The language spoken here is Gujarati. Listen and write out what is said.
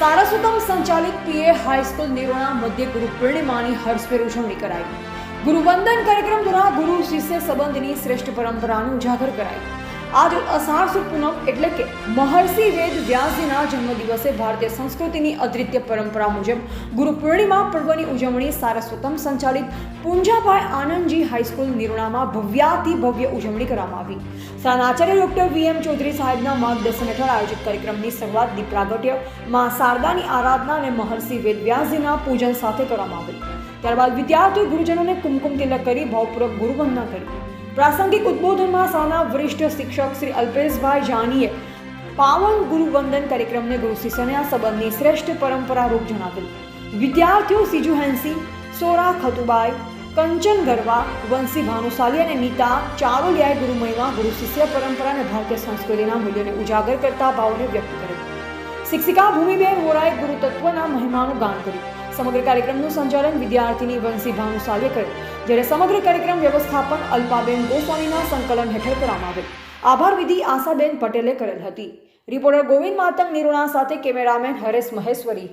સારસ્વતમ સંચાલિત પીએ હાઈસ્કૂલ નિરોણા મધ્ય ગુરુ પૂર્ણિમાની હર્ષભેર ઉજવણી કરાઈ. ગુરુવંદન કાર્યક્રમ દ્વારા ગુરુ શિષ્ય સંબંધની શ્રેષ્ઠ પરંપરાનું ઉજાગર કરાઈ આજ અષાઢ સુદ પૂનમ એટલે કે મહર્ષિ વેદ વ્યાસજીના જન્મદિવસે ભારતીય સંસ્કૃતિની અદ્વિતીય પરંપરા મુજબ ગુરુ પૂર્ણિમા પર્વની ઉજવણી સારસ્વતમ સંચાલિત પુંજાભાઈ આનંદજી હાઈસ્કૂલ નિરોણામાં ભવ્યાતિ ભવ્ય ઉજવણી કરવામાં આવી. શાળાના આચાર્ય ડોક્ટર વી એમ ચૌધરી સાહેબના માર્ગદર્શન હેઠળ આયોજિત કાર્યક્રમની શરૂઆત દીપ પ્રાગટ્યમાં શારદાની આરાધના અને મહર્ષિ વેદવ્યાસજીના પૂજન સાથે કરવામાં આવી. ત્યારબાદ વિદ્યાર્થીઓ ગુરુજનોને કુમકુમ તિલક કરી ભાવપૂર્વક ગુરુવંદના કરી પ્રાસંગિક ઉદ્બોધનમાં શાળાના વરિષ્ઠ શિક્ષક શ્રી અલ્પેશભાઈ જાનીએ પાવન ગુરુવંદન કાર્યક્રમને ગુરુ શિષ્યના સંબંધની શ્રેષ્ઠ પરંપરા રૂપ જણાવેલ વિદ્યાર્થીઓ સીજુ હેન્સી, સોરા ખતુબાઈ, કંચન ગરવા, વંશી ભાનુશાલી અને નીતા ચારોલિયાએ મહિમા ગુરુ શિષ્ય પરંપરા અને ભારતીય સંસ્કૃતિના મૂલ્યોને ઉજાગર કરતા ભાવને વ્યક્ત કર્યો. શિક્ષિકા ભૂમિબેન વોરાએ ગુરુ તત્વના મહિમાનું ગાન કર્યું. સમગ્ર કાર્યક્રમનું સંચાલન વિદ્યાર્થીની વંશી ભાનુશાલીએ કર્યું, જ્યારે સમગ્ર કાર્યક્રમ વ્યવસ્થાપન અલ્પાબેન ગોસ્વામીના સંકલન હેઠળ કરવામાં આવેલ આભાર વિધિ આશાબેન પટેલે કરેલ હતી. રિપોર્ટર ગોવિંદ માતંગ નિરોણા સાથે કેમેરામેન હરેશ મહેશ્વરી.